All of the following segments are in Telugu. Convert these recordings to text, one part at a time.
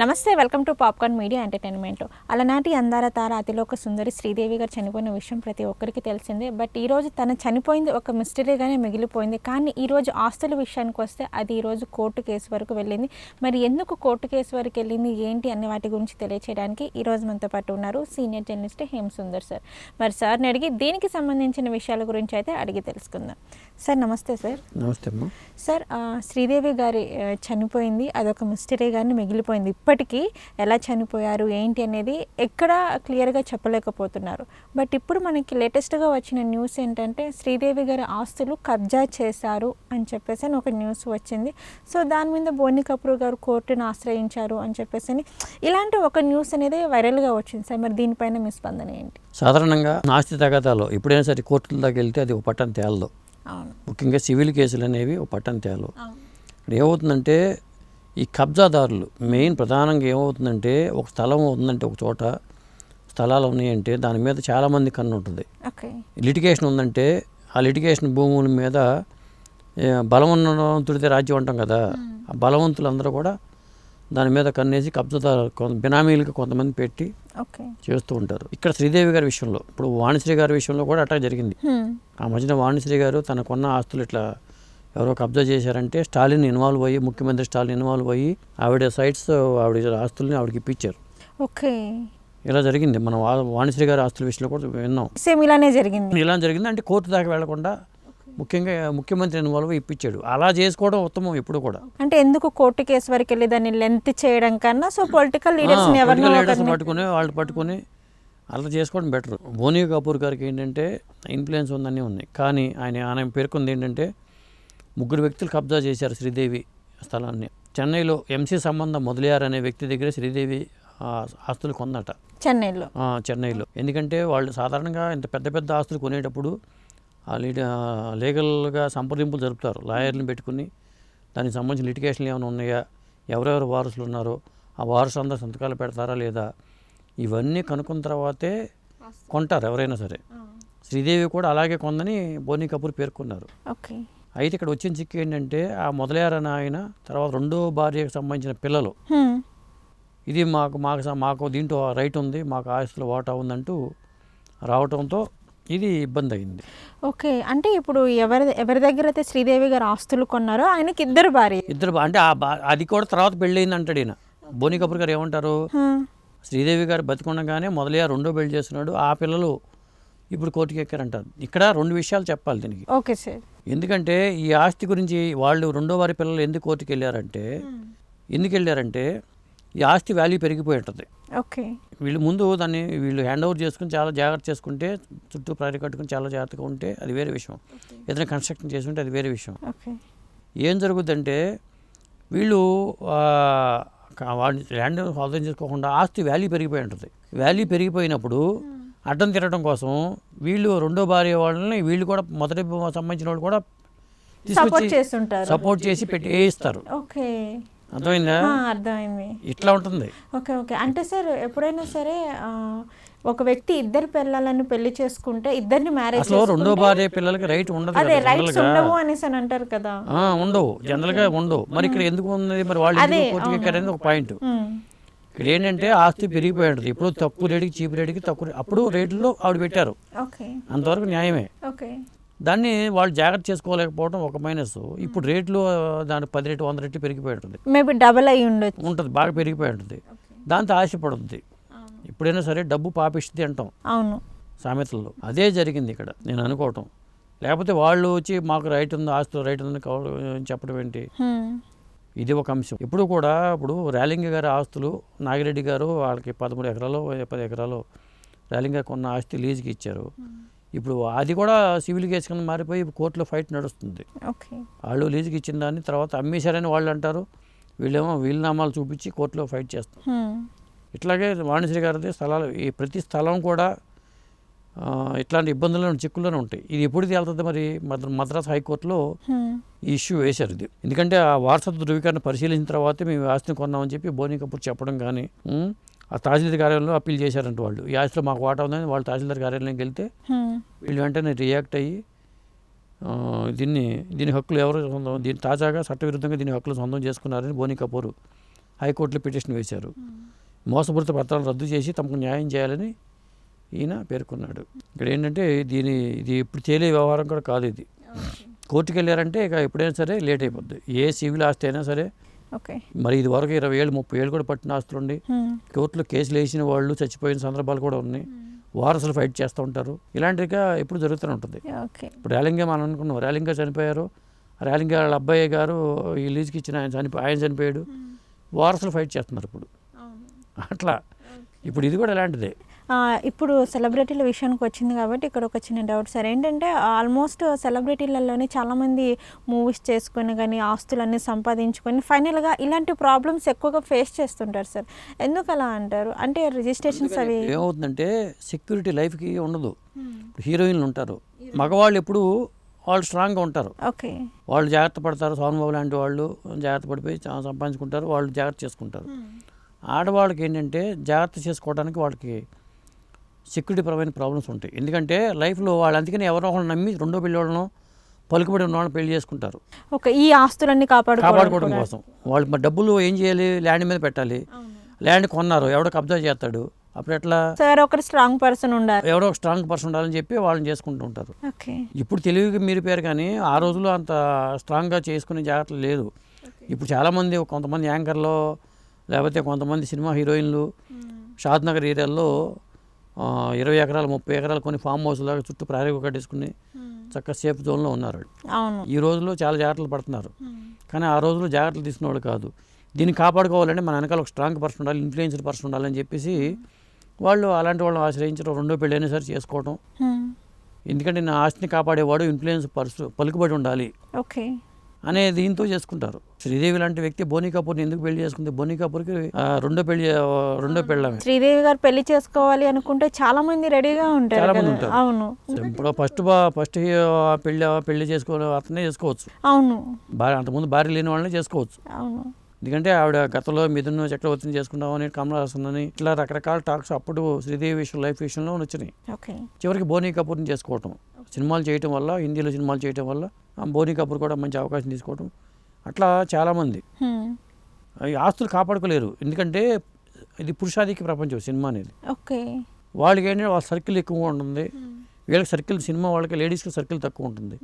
నమస్తే welcome to popcorn media entertainment. అలనాటి అందాల తార అతిలోక సుందరి శ్రీదేవి గారు చనిపోయిన విషయం ప్రతి ఒక్కరికి తెలిసిందే. బట్ ఈ రోజు తను చనిపోయింది ఒక మిస్టరీగానే మిగిలిపోయింది. కానీ ఈ రోజు ఆస్తుల విషయానికి వస్తే అది ఈ రోజు కోర్టు కేసు వరకు వెళ్ళింది. మరి ఎందుకు కోర్టు కేసు వరకు వెళ్ళింది? ఏంటి? అనే వాటి గురించి తెలియచేయడానికి ఈ రోజు మనతో పాటు ఉన్నారు senior journalist Hem Sundar sir. మరి సార్ని అడిగి దీనికి సంబంధించిన విషయాల గురించి అయితే అడిగి తెలుసుకుందాం. సార్ నమస్తే సార్. నమస్తే సార్ శ్రీదేవి గారి చనిపోయింది. అదొక మిస్టరీగానే మిగిలిపోయింది. ఇప్పటికీ ఎలా చనిపోయారు ఏంటి అనేది ఎక్కడ క్లియర్గా చెప్పలేకపోతున్నారు. బట్ ఇప్పుడు మనకి లేటెస్ట్గా వచ్చిన న్యూస్ ఏంటంటే శ్రీదేవి గారి ఆస్తులు కబ్జా చేశారు అని చెప్పేసి అని ఒక న్యూస్ వచ్చింది. సో దాని మీద బోని కపూర్ గారు కోర్టును ఆశ్రయించారు అని చెప్పేసి అని ఇలాంటి ఒక న్యూస్ అనేది వైరల్గా వచ్చింది. సార్ మరి దీనిపైన మీ స్పందన ఏంటి? సాధారణంగా ఆస్తి తగాదాలో ఎప్పుడైనా సరే కోర్టుల దాకా వెళ్తే అది ఒక పట్టం తేలదు. అవును. ముఖ్యంగా సివిల్ కేసులు అనేవి ఒక పట్టం తేలవు. ఇక్కడ ఏమవుతుందంటే ఈ కబ్జాదారులు మెయిన్ ప్రధానంగా ఏమవుతుందంటే ఒక స్థలం ఉందంటే ఒక చోట స్థలాలు ఉన్నాయంటే దాని మీద చాలామంది కన్ను ఉంటుంది. లిటిగేషన్ ఉందంటే ఆ లిటిగేషన్ భూముల మీద ఏ, బలం ఉన్నతుడితే రాజ్యం అంటాం కదా ఆ బలవంతులందరూ కూడా దాని మీద కన్నేసి కబ్జాదారు కొంత బినామీలకు కొంతమంది పెట్టి చేస్తూ ఉంటారు. ఇక్కడ శ్రీదేవి గారి విషయంలో ఇప్పుడు వాణిశ్రీ గారి విషయంలో కూడా అట్లా జరిగింది. ఆ మధ్యన వాణిశ్రీ గారు తనకున్న ఆస్తులు ఇట్లా ఎవరో కబ్జా చేశారంటే స్టాలిన్ ఇన్వాల్వ్ అయ్యి ముఖ్యమంత్రి స్టాలిన్ ఇన్వాల్వ్ అయ్యి ఆవిడ సైట్స్ ఆవిడ ఆస్తుల్ని ఆవిడకి ఇప్పించారు. ఓకే. ఇలా జరిగింది. మనం వాణిశ్రీ గారి ఆస్తుల విషయంలో కూడా విన్నాం. సేమ్ ఇలానే జరిగింది. ఇలా జరిగింది. అంటే కోర్టు దాకా వెళ్ళకుండా ముఖ్యంగా ముఖ్యమంత్రి ఇన్వాల్వ్ ఇప్పించాడు. అలా చేసుకోవడం ఉత్తమం ఎప్పుడు కూడా. అంటే ఎందుకు కోర్టు కేసు వరకు వెళ్ళి దాన్ని లెంత్ చేయడం కన్నా సో పొలిటికల్ లీడర్స్ లీడర్స్ పట్టుకుని వాళ్ళు పట్టుకుని అలా చేసుకోవడం బెటర్ బోనీ కపూర్ గారికి ఏంటంటే ఇన్ఫ్లుయెన్స్ ఉందని ఉన్నాయి కానీ ఆయన ఆయన పేర్కొంది ఏంటంటే ముగ్గురు వ్యక్తులు కబ్జా చేశారు శ్రీదేవి స్థలాన్ని. చెన్నైలో ఎంసీ సంబంధం మొదలయ్యారు అనే వ్యక్తి దగ్గర శ్రీదేవి ఆస్తులు కొందట. చెన్నైలో. చెన్నైలో. ఎందుకంటే వాళ్ళు సాధారణంగా ఇంత పెద్ద పెద్ద ఆస్తులు కొనేటప్పుడు లీగల్గా సంప్రదింపులు జరుపుతారు. లాయర్ని పెట్టుకుని దానికి సంబంధించిన లిటిగేషన్లు ఏమైనా ఉన్నాయా? ఎవరెవరు వారసులు ఉన్నారో? ఆ వారసులు అందరూ సంతకాలు పెడతారా లేదా? ఇవన్నీ కనుక్కున్న తర్వాతే కొంటారు ఎవరైనా సరే. శ్రీదేవి కూడా అలాగే కొందని బోనీ కపూర్ పేర్కొన్నారు. ఓకే. అయితే ఇక్కడ వచ్చిన చిక్కు ఏంటంటే ఆ మొదలయ్యారని ఆయన తర్వాత రెండో భార్యకు సంబంధించిన పిల్లలు. ఇది మాకు మాకు మాకు దీంట్లో రైట్ ఉంది మాకు ఆస్తులు వాటా ఉందంటూ రావటంతో ఇది ఇబ్బంది అయింది. ఓకే. అంటే ఇప్పుడు ఎవరి ఎవరి దగ్గర అయితే శ్రీదేవి గారు ఆస్తులు కొన్నారో ఆయనకి ఇద్దరు భార్య ఇద్దరు అంటే ఆ బా అది కూడా తర్వాత పెళ్ళయింది అంటాడు ఈయన. బోని కపూర్ గారు ఏమంటారు. శ్రీదేవి గారు బతికుండగానే మొదలయ్య రెండో పెళ్ళి చేస్తున్నాడు ఆ పిల్లలు ఇప్పుడు కోర్టుకి ఎక్కారంటారు. ఇక్కడ రెండు విషయాలు చెప్పాలి దీనికి. Okay sir. ఎందుకంటే ఈ ఆస్తి గురించి వాళ్ళు రెండో వారి పిల్లలు ఎందుకు కోర్టుకి వెళ్ళారంటే ఎందుకు వెళ్ళారంటే ఈ ఆస్తి వాల్యూ పెరిగిపోయి ఉంటుంది. ఓకే. వీళ్ళు ముందు దాన్ని వీళ్ళు హ్యాండ్ ఓవర్ చేసుకుని చాలా జాగ్రత్త చేసుకుంటే చుట్టూ ప్రహరీ కట్టుకుని చాలా జాగ్రత్తగా ఉంటే అది వేరే విషయం. ఏదైనా కన్స్ట్రక్షన్ చేసుకుంటే అది వేరే విషయం. ఏం జరుగుద్దంటే వీళ్ళు వాడిని ల్యాండ్ స్వాధీనం చేసుకోకుండా ఆస్తి వాల్యూ పెరిగిపోయి ఉంటుంది. వాల్యూ పెరిగిపోయినప్పుడు అడ్డం తిరగడం కోసం వీళ్ళు రెండో భార్య వాళ్ళని వీళ్ళు కూడా మొదటి సంబంధించిన వాళ్ళు కూడా సపోర్ట్ తీసుకొచ్చి చేస్తుంటారు. సపోర్ట్ చేసి పెట్టి వేయిస్తారు ఓకే. అర్థమైందా? అర్థమైంది. ఇట్లా ఉంటుంది. Okay okay. అంటే సార్ ఎప్పుడైనా సరే ఒక వ్యక్తి ఇద్దరు పిల్లలను పెళ్ళి చేసుకుంటే ఇద్దరిని మ్యారేజ్ అసలు రెండో భార్య పిల్లలకి రైట్ ఉండదు అదే రైట్స్. ఉండవు అనేసి అని అంటారు కదా. ఉండవు. జనరల్గా ఉండవు. మరి ఇక్కడ ఎందుకు ఉంది? మరి వాళ్ళు ఎక్కారనేది ఒక పాయింట్. ఇక్కడ ఏంటంటే ఆస్తి పెరిగిపోయి ఉంటుంది ఇప్పుడు తక్కువ రేటుకి చీప్ రేటుకి తక్కువ అప్పుడు రేట్లో ఆవిడ పెట్టారు. అంతవరకు న్యాయమే. దాన్ని వాళ్ళు జాగ్రత్త చేసుకోలేకపోవడం ఒక మైనస్. ఇప్పుడు రేట్లు ఆ, దాని పది రేటు వంద రెట్లు పెరిగిపోయి ఉంటుంది మేబీ డబల్ అయి ఉండొచ్చు. ఉంటుంది బాగా పెరిగిపోయి ఉంటుంది దాంతో ఆశపడుతుంది ఎప్పుడైనా సరే డబ్బు పాపిస్తుంది అంటాం. అవును. సామెతల్లో. అదే జరిగింది ఇక్కడ నేను అనుకోవటం. లేకపోతే వాళ్ళు వచ్చి మాకు రైట్ ఉంది ఆస్తులు రైట్ ఉందని కౌలు- చెప్పడం ఏంటి? హ్మ్. ఇది ఒక అంశం. ఇప్పుడు కూడా ఇప్పుడు రేలింగ గారి ఆస్తులు నాగిరెడ్డి గారు వాళ్ళకి పదమూడు ఎకరాలు పది ఎకరాలు రేలింగ గారు కొన్న ఆస్తి లీజుకి ఇచ్చారు. ఇప్పుడు అది కూడా సివిల్ కేసు కింద మారిపోయి కోర్టులో ఫైట్ నడుస్తుంది. వాళ్ళు లీజుకి ఇచ్చిన దాన్ని తర్వాత అమ్మేశారని వాళ్ళు అంటారు. వీళ్ళేమో వీలునామాలు చూపించి కోర్టులో ఫైట్ చేస్తారు. ఇట్లాగే వాణిశ్రీ గారిది స్థలాలు ఈ ప్రతి స్థలం కూడా ఇట్లాంటి ఇబ్బందులు చిక్కుల్లోనే ఉంటాయి. ఇది ఎప్పుడు తేలుతుంది మరి? మద్ర మద్రాస్ హైకోర్టులో. ఈ ఇష్యూ వేశారు ఇది. ఎందుకంటే ఆ వారసత్వ ధృవీకరణ పరిశీలించిన తర్వాతే మేము ఆస్తిని కొన్నామని చెప్పి బోనీ కపూర్ చెప్పడం కానీ ఆ తహసీల్దార్ కార్యాలయంలో అప్పీల్ చేశారంట వాళ్ళు. ఈ ఆస్తిలో మాకు వాటా ఉందని వాళ్ళు తహసీల్దార్ కార్యాలయంకి వెళ్తే. వీళ్ళు వెంటనే రియాక్ట్ అయ్యి దీన్ని దీని హక్కులు ఎవరు సొంతం దీని తాజాగా చట్టవిరుద్ధంగా దీని హక్కులు సొంతం చేసుకున్నారని బోనీ కపూర్ హైకోర్టులో పిటిషన్ వేశారు. మోసపూరిత పత్రాలు రద్దు చేసి తమకు న్యాయం చేయాలని ఈయన పేర్కొన్నాడు. ఇక్కడ ఏంటంటే దీని ఇది ఇప్పుడు తేలే వ్యవహారం కూడా కాదు ఇది. కోర్టుకు వెళ్ళారంటే ఇక ఎప్పుడైనా సరే లేట్ అయిపోద్ది. ఏ సివిల్ ఆస్తి అయినా సరే మరి ఇది వరకు ఇరవై ఏళ్ళు ముప్పై ఏళ్ళు కూడా పట్టిన ఆస్తులు ఉండి కోర్టులో కేసులు వేసిన వాళ్ళు చచ్చిపోయిన సందర్భాలు కూడా ఉన్నాయి. వారసులు ఫైట్ చేస్తూ ఉంటారు. ఇలాంటిగా ఎప్పుడు జరుగుతూనే ఉంటుంది. ఇప్పుడు ర్యాలింగే మనం అనుకున్నాం. ర్యాలింగా చనిపోయారు. ర్యాలింగా వాళ్ళ అబ్బాయి గారు ఈ లీజ్కి ఇచ్చిన ఆయన చనిపో ఆయన చనిపోయాడు. వారసులు ఫైట్ చేస్తున్నారు ఇప్పుడు. అట్లా. ఇప్పుడు ఇది కూడా ఇలాంటిదే. ఇప్పుడు సెలబ్రిటీల విషయానికి వచ్చింది కాబట్టి ఇక్కడ ఒక చిన్న డౌట్. సార్ ఏంటంటే ఆల్మోస్ట్ సెలబ్రిటీలలోనే చాలామంది మూవీస్ చేసుకొని కానీ ఆస్తులన్నీ సంపాదించుకొని ఫైనల్గా ఇలాంటి ప్రాబ్లమ్స్ ఎక్కువగా ఫేస్ చేస్తుంటారు సార్. ఎందుకు అలా అంటారు? అంటే రిజిస్ట్రేషన్స్ అవి ఏమవుతుందంటే సెక్యూరిటీ లైఫ్కి ఉండదు. హీరోయిన్లు ఉంటారు. మగవాళ్ళు ఎప్పుడు వాళ్ళు స్ట్రాంగ్గా ఉంటారు. ఓకే. వాళ్ళు జాగ్రత్త పడతారు. సోమబాబు లాంటి వాళ్ళు జాగ్రత్త పడిపోయి సంపాదించుకుంటారు. వాళ్ళు జాగ్రత్త చేసుకుంటారు. ఆడవాళ్ళకి ఏంటంటే జాగ్రత్త చేసుకోవడానికి వాళ్ళకి సెక్యూరిటీ పరమైన ప్రాబ్లమ్స్ ఉంటాయి. ఎందుకంటే లైఫ్లో వాళ్ళు అందుకని ఎవరో ఒకళ్ళు నమ్మి రెండో వాళ్ళను పలుకుబడి ఉన్న వాళ్ళని పెళ్ళి చేసుకుంటారు. ఓకే ఈ ఆస్తులన్నీ కాపాడుకోవడం కాపాడుకోవడం. కోసం. వాళ్ళు మరి డబ్బులు ఏం చేయాలి? ల్యాండ్ మీద పెట్టాలి. ల్యాండ్ కొన్నారు. ఎవడో కబ్జా చేస్తాడు. అప్పుడు ఎట్లా? సార్ ఒకరు స్ట్రాంగ్ పర్సన్ ఉండాలి. ఎవడో ఒక స్ట్రాంగ్ పర్సన్ ఉండాలని చెప్పి వాళ్ళని చేసుకుంటూ ఉంటారు. ఇప్పుడు తెలివికి మీరిపోయారు కానీ ఆ రోజుల్లో అంత స్ట్రాంగ్గా చేసుకునే జాగ్రత్తలు లేదు. ఇప్పుడు చాలామంది కొంతమంది యాంకర్లో లేకపోతే కొంతమంది సినిమా హీరోయిన్లు షాద్ నగర్ ఏరియాల్లో ఆ, ఇరవై ఎకరాలు ముప్పై ఎకరాలు కొన్ని ఫామ్ హౌస్ లాగా చుట్టూ ప్రారంభ కట్టేసుకుని చక్కగా సేఫ్ జోన్లో ఉన్నారు ఈ రోజుల్లో చాలా జాగ్రత్తలు పడుతున్నారు. కానీ ఆ రోజుల్లో జాగ్రత్తలు తీసుకునే వాళ్ళు కాదు. దీన్ని కాపాడుకోవాలంటే మన వెనకాల ఒక స్ట్రాంగ్ పర్సన్ ఉండాలి ఇన్ఫ్లుయెన్స్డ్ పర్సన్ ఉండాలని చెప్పేసి వాళ్ళు అలాంటి వాళ్ళని ఆశ్రయించడం రెండో పెళ్ళి అయినా సరే చేసుకోవటం. హ్మ్. ఎందుకంటే నా ఆస్తిని కాపాడేవాడు ఇన్ఫ్లుయెన్స్ పర్సు పలుకుబడి ఉండాలి. ఓకే. అనే దీంతో చేసుకుంటారు. శ్రీదేవి లాంటి వ్యక్తి బోనీ కపూర్ని ఎందుకు పెళ్ళి చేసుకుంది? బోనీ కపూర్కి రెండో పెళ్ళి రెండో పెళ్ళమే. శ్రీదేవి గారు పెళ్ళి చేసుకోవాలి అనుకుంటే చాలా మంది రెడీగా ఉంటారు చాలా మంది కదా. ఉంటారు. అవును. ఇప్పుడు ఫస్ట్ ఫస్ట్ పెళ్ళి పెళ్ళి చేసుకోవాలి అతనే చేసుకోవచ్చు. అవును. భార్య అంతకుముందు భార్య లేని వాళ్ళని చేసుకోవచ్చు. అవును. ఎందుకంటే ఆవిడ గతంలో మిథున్ చక్రవర్తిని చేసుకుంటామని కమల్ హాసన్ అని ఇట్లా రకరకాల టాక్స్ అప్పుడు శ్రీదేవి విషయం లైఫ్ విషయంలో వచ్చినాయి. ఓకే. చివరికి బోనీ కపూర్ని చేసుకోవటం. సినిమాలు చేయటం వల్ల హిందీలో సినిమాలు చేయటం వల్ల బోనీ కపూర్ కూడా మంచి అవకాశం తీసుకోవటం. అట్లా చాలామంది. ఆస్తులు కాపాడుకోలేరు. ఎందుకంటే ఇది పురుషాధిక ప్రపంచం సినిమా అనేది. ఓకే. వాళ్ళకి ఏంటంటే వాళ్ళ సర్కిల్ ఎక్కువ ఉంటుంది. వీళ్ళకి సర్కిల్ సినిమా వాళ్ళకి లేడీస్కి సర్కిల్ తక్కువ ఉంటుంది.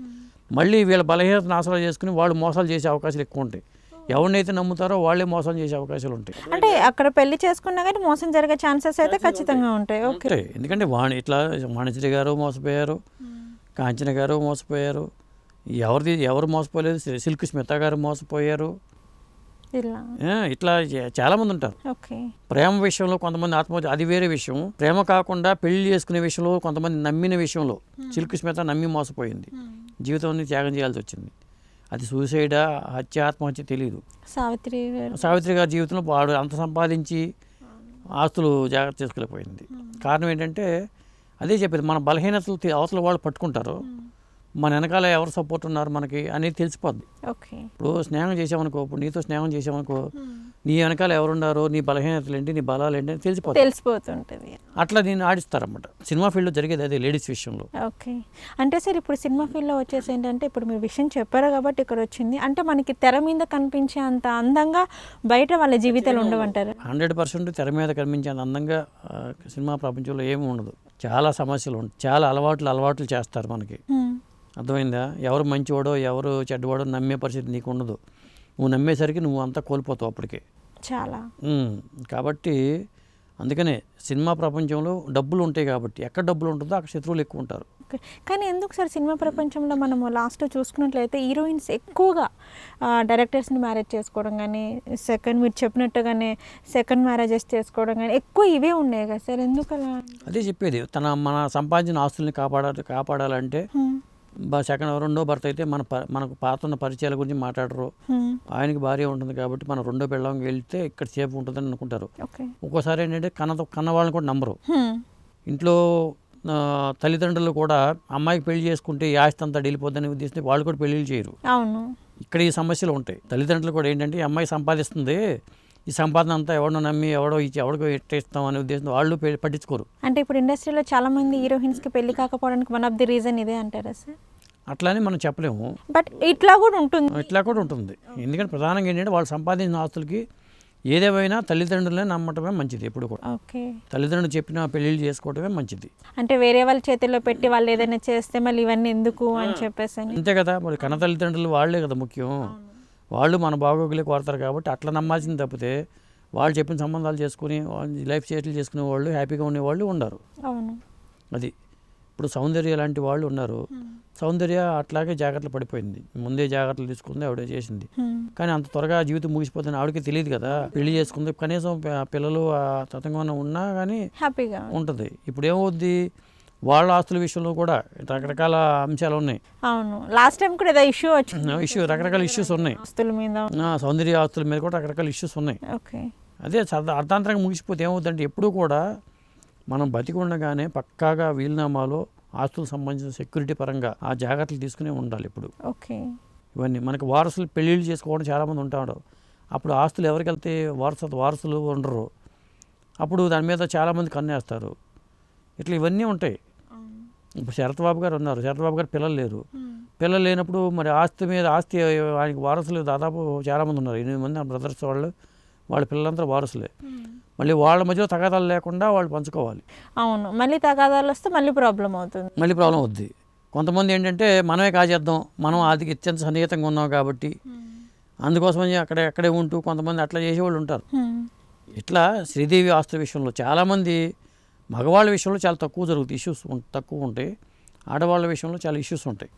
మళ్ళీ వీళ్ళ బలహీనతను ఆసరా చేసుకుని వాళ్ళు మోసాలు చేసే అవకాశాలు ఎక్కువ ఉంటాయి. ఎవరినైతే నమ్ముతారో వాళ్ళే మోసం చేసే అవకాశాలు ఉంటాయి. అంటే అక్కడ పెళ్ళి చేసుకున్నా కానీ మోసం జరిగే ఛాన్సెస్ అయితే ఖచ్చితంగా ఉంటాయి. ఓకే. ఎందుకంటే వాణి ఇట్లా వాణిశ్రీ గారు మోసపోయారు. కాంచన గారు మోసపోయారు. ఎవరిది ఎవరు మోసపోలేదు. సిల్క్ స్మిత గారు మోసపోయారు. ఇట్లా చా- చాలామంది ఉంటారు. ప్రేమ విషయంలో కొంతమంది ఆత్మహత్య అది వేరే విషయం. ప్రేమ కాకుండా పెళ్ళి చేసుకునే విషయంలో కొంతమంది నమ్మిన విషయంలో సిల్క్ స్మిత నమ్మి మోసపోయింది. జీవితాన్ని త్యాగం చేయాల్సి వచ్చింది. అది సూసైడా హత్య ఆత్మహత్య తెలియదు సావిత్రి సావిత్రి గారి జీవితంలో వాడు అంత సంపాదించి ఆస్తులు జాగ్రత్త చేసుకోలేకపోయింది కారణం ఏంటంటే అదే చెప్పేది మన బలహీనతలు అవతల వాళ్ళు పట్టుకుంటారు. మన వెనకాల ఎవరు సపోర్ట్ ఉన్నారు మనకి అనేది తెలిసిపోద్ది. ఓకే. ఇప్పుడు స్నేహం చేసామనుకో ఇప్పుడు నీతో స్నేహం చేసామనుకో నీ వెనకాల ఎవరున్నారో నీ బలహీనతలు ఏంటి నీ బలాలు ఏంటి అని తెలిసిపోతుంది తెలిసిపోతుంటుంది. అట్లా దీన్ని ఆడిస్తారన్నమాట. సినిమా ఫీల్డ్లో జరిగేది అదే లేడీస్ విషయంలో. ఓకే. అంటే సార్ ఇప్పుడు సినిమా ఫీల్డ్లో వచ్చేసి ఏంటంటే ఇప్పుడు మీరు విషయం చెప్పారు కాబట్టి ఇక్కడ వచ్చింది. అంటే మనకి తెర మీద కనిపించే అంత అందంగా బయట వాళ్ళ జీవితాలు ఉండవంటారు? హండ్రెడ్ పర్సెంట్ తెర మీద కనిపించేంత అందంగా ఆ, సినిమా ప్రపంచంలో ఏమీ ఉండదు. చాలా సమస్యలు ఉంటాయి చాలా అలవాట్లు అలవాట్లు చేస్తారు మనకి. అర్థమైందా? ఎవరు మంచివాడో ఎవరు చెడ్డవాడో నమ్మే పరిస్థితి నీకు ఉండదు నువ్వు నమ్మేసరికి నువ్వు అంతా కోల్పోతావు అప్పటికే. చాలా. కాబట్టి అందుకనే సినిమా ప్రపంచంలో డబ్బులు ఉంటాయి కాబట్టి ఎక్కడ డబ్బులు ఉంటుందో అక్కడ శత్రువులు ఎక్కువ ఉంటారు. కానీ ఎందుకు సార్ సినిమా ప్రపంచంలో మనము లాస్ట్ చూసుకున్నట్లయితే హీరోయిన్స్ ఎక్కువగా డైరెక్టర్స్ని మ్యారేజ్ చేసుకోవడం కానీ సెకండ్ మీరు చెప్పినట్టుగానే సెకండ్ మ్యారేజెస్ చేసుకోవడం కానీ ఎక్కువ ఇవే ఉన్నాయి కదా సార్. ఎందుకు అలా అదే చెప్పేది తన మన సంపాదించిన ఆస్తుల్ని కాపాడాలి కాపాడాలంటే సెకండ్ రెండో భర్త అయితే మన ప మనకు పాత ఉన్న పరిచయాల గురించి మాట్లాడరు. ఆయనకి భార్య ఉంటుంది కాబట్టి మనం రెండో పెళ్ళంకి వెళ్తే ఇక్కడ సేఫ్ ఉంటుందని అనుకుంటారు. ఒక్కోసారి ఏంటంటే కన్న కన్న వాళ్ళని కూడా నమ్మరు. ఇంట్లో తల్లిదండ్రులు కూడా అమ్మాయికి పెళ్ళి చేసుకుంటే ఈ ఆస్తి అంతా వెళ్ళిపోద్దని ఉద్దేశంతో వాళ్ళు కూడా పెళ్ళిళ్ళు చేయరు. ఇక్కడ ఈ సమస్యలు ఉంటాయి. తల్లిదండ్రులు కూడా ఏంటంటే అమ్మాయి సంపాదిస్తుంది ఈ సంపాదన అంతా ఎవడో నమ్మి ఎవడో ఇచ్చి ఎవడికో ఎట్టేస్తాం అనే ఉద్దేశంతో వాళ్ళు పట్టించుకోరు. అంటే ఇప్పుడు ఇండస్ట్రీలో చాలా మంది హీరోయిన్స్కి పెళ్ళి కాకపోవడానికి వన్ ఆఫ్ ది రీజన్ ఇదే అంటారా సార్? అట్లానే మనం చెప్పలేము. బట్ ఇట్లా కూడా ఉంటుంది. ఇట్లా కూడా ఉంటుంది. ఎందుకంటే ప్రధానంగా ఏంటంటే వాళ్ళు సంపాదించిన ఆస్తులకి ఏదేమైనా తల్లిదండ్రులనే నమ్మటమే మంచిది ఎప్పుడు కూడా. ఓకే. తల్లిదండ్రులు చెప్పిన పెళ్ళిళ్ళు చేసుకోవటమే మంచిది. అంటే వేరే వాళ్ళ చేతుల్లో పెట్టి వాళ్ళు ఏదైనా చేస్తే మళ్ళీ ఇవన్నీ ఎందుకు అని చెప్పేసి అంతే కదా మరి కన్న తల్లిదండ్రులు వాళ్ళే కదా ముఖ్యం. వాళ్ళు మన బాగోగులే కోరతారు కాబట్టి అట్లా నమ్మాల్సింది తప్పితే వాళ్ళు చెప్పిన సంబంధాలు చేసుకుని వాళ్ళు లైఫ్ సెటిల్ చేసుకునే వాళ్ళు హ్యాపీగా ఉండేవాళ్ళు ఉండరు. అవును. అది. ఇప్పుడు సౌందర్య లాంటి వాళ్ళు ఉన్నారు. సౌందర్య అట్లాగే జాగ్రత్తలు పడిపోయింది. ముందే జాగ్రత్తలు తీసుకుంది ఆవిడ చేసింది. కానీ అంత త్వరగా జీవితం ముగిసిపోతుంది ఆవిడకి తెలియదు కదా. పెళ్ళి చేసుకుంది. కనీసం పిల్లలు తతంగం ఉన్నా కానీ హ్యాపీగా. ఉంటుంది. ఇప్పుడు ఏమవుద్ది? వాళ్ళ ఆస్తుల విషయంలో కూడా రకరకాల అంశాలు ఉన్నాయి. అవును. లాస్ట్ టైం కూడా ఏదో ఇష్యూ వచ్చింది. ఇష్యూ రకరకాల ఇష్యూస్ ఉన్నాయి. ఆస్తుల మీద. సౌందర్య ఆస్తుల మీద కూడా రకరకాల ఇష్యూస్ ఉన్నాయి. ఓకే. అదే సరదా అర్ధాంతరంగా ముగిసిపోతే ఏమవుతుందంటే ఎప్పుడూ కూడా మనం బతికి ఉండగానే పక్కాగా వీలునామాలో ఆస్తులకు సంబంధించిన సెక్యూరిటీ పరంగా ఆ జాగ్రత్తలు తీసుకునే ఉండాలి ఇప్పుడు ఓకే. ఇవన్నీ మనకి వారసులు పెళ్ళిళ్ళు చేసుకోవడం చాలామంది ఉంటాడు అప్పుడు ఆస్తులు ఎవరికి వెళ్తే వారస వారసులు ఉండరు. అప్పుడు దాని మీద చాలామంది కన్నేస్తారు. ఇట్లా ఇవన్నీ ఉంటాయి. ఇప్పుడు శరత్ బాబు గారు ఉన్నారు. శరత్ బాబు గారు పిల్లలు లేరు. పిల్లలు లేనప్పుడు మరి ఆస్తి మీద ఆస్తి ఆయనకి వారసులు దాదాపు చాలామంది ఉన్నారు. ఎనిమిది మంది బ్రదర్స్ వాళ్ళు వాళ్ళ పిల్లలంతా వారసులే. మళ్ళీ వాళ్ళ మధ్యలో తగాదాలు లేకుండా వాళ్ళు పంచుకోవాలి. అవును. మళ్ళీ తగాదాలు వస్తే మళ్ళీ ప్రాబ్లం అవుతుంది. మళ్ళీ ప్రాబ్లం అవుద్ది. కొంతమంది ఏంటంటే మనమే కాజేద్దాం మనం అది అత్యంత సన్నిహితంగా ఉన్నాం కాబట్టి అందుకోసమని అక్కడే అక్కడే ఉంటూ కొంతమంది అట్లా చేసేవాళ్ళు ఉంటారు. ఇట్లా శ్రీదేవి ఆస్తుల విషయంలో చాలామంది మగవాళ్ళ విషయంలో చాలా తక్కువ జరుగుతాయి. ఇష్యూస్ తక్కువ ఉంటాయి. ఆడవాళ్ళ విషయంలో చాలా ఇష్యూస్ ఉంటాయి.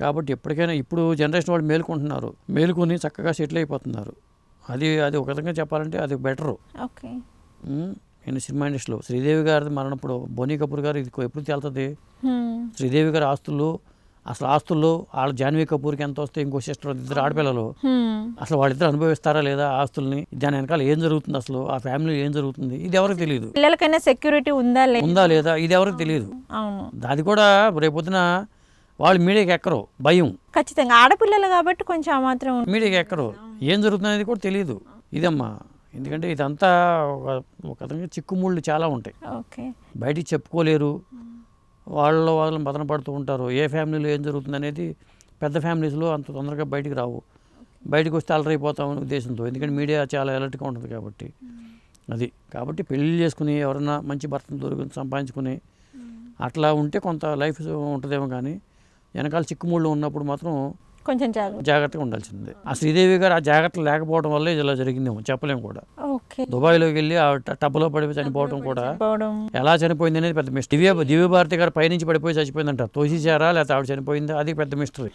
కాబట్టి ఎప్పటికైనా ఇప్పుడు జనరేషన్ వాళ్ళు మేలుకుంటున్నారు. మేలుకొని చక్కగా సెటిల్ అయిపోతున్నారు. అది అది ఒక విధంగా చెప్పాలంటే అది బెటరు నేను సినిమా ఇండస్ట్రీలో శ్రీదేవి గారిది మరణప్పుడు బోనీ కపూర్ గారు ఇది ఎప్పుడు తేలుతుంది. శ్రీదేవి గారి ఆస్తులు అసలు ఆస్తుల్లో వాళ్ళ జాన్వీ కపూర్కి ఎంత వస్తే ఇంకో సిస్టర్ ఇద్దరు ఆడపిల్లలు. అసలు వాళ్ళిద్దరు అనుభవిస్తారా లేదా ఆస్తుల్ని? దాని వెనకాల ఏం జరుగుతుంది అసలు? ఆ ఫ్యామిలీ ఏం జరుగుతుంది? ఇది ఎవరికి తెలియదు పిల్లలకైనా సెక్యూరిటీ ఉందా ఉందా లేదా? ఇది ఎవరికి తెలియదు అవును. అది కూడా రేపొద్దున వాళ్ళు మీడియాకి ఎక్కరు. భయం. ఖచ్చితంగా. ఆడపిల్లలు కాబట్టి కొంచెం మాత్రం. మీడియాకి ఎక్కరు. ఏం జరుగుతుంది అనేది కూడా తెలియదు ఇదమ్మా. ఎందుకంటే ఇదంతా ఒక చిక్కుముళ్ళు చాలా ఉంటాయి. ఓకే. బయటికి చెప్పుకోలేరు. వాళ్ళ వాళ్ళని బదన పడుతూ ఉంటారు. ఏ ఫ్యామిలీలో ఏం జరుగుతుంది అనేది పెద్ద ఫ్యామిలీస్లో అంత తొందరగా బయటికి రావు. బయటకు వస్తే అలరైపోతామనే ఉద్దేశంతో. ఎందుకంటే మీడియా చాలా అలర్ట్గా ఉంటుంది కాబట్టి. అది. కాబట్టి పెళ్ళి చేసుకుని ఎవరన్నా మంచి భర్తను దొరికి సంపాదించుకుని అట్లా ఉంటే కొంత లైఫ్ ఉంటుందేమో కానీ వెనకాల చిక్కుముళ్ళు ఉన్నప్పుడు మాత్రం కొంచెం జాగ్రత్త. జాగ్రత్తగా ఉండాల్సిందే. ఆ శ్రీదేవి గారు ఆ జాగ్రత్త లేకపోవడం వల్లే ఇలా జరిగిందేమో. చెప్పలేము కూడా. ఓకే. దుబాయ్లోకి వెళ్ళి ఆ టబ్లో పడిపోయి చనిపోవడం కూడా ఎలా చనిపోయింది అనేది పెద్ద మిస్టరీ దివ్య దివ్యభారతి గారు పైనుంచి పడిపోయి చచ్చిపోయిందంట. తోసిచారా లేకపోతే ఆవిడ చనిపోయిందా? అది పెద్ద మిస్టరీ.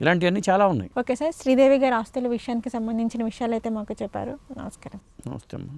ఇలాంటివన్నీ చాలా ఉన్నాయి. ఓకే సార్ శ్రీదేవి గారి ఆస్తుల విషయానికి సంబంధించిన విషయాలు అయితే మాకు చెప్పారు. నమస్కారం. నమస్తే అమ్మా.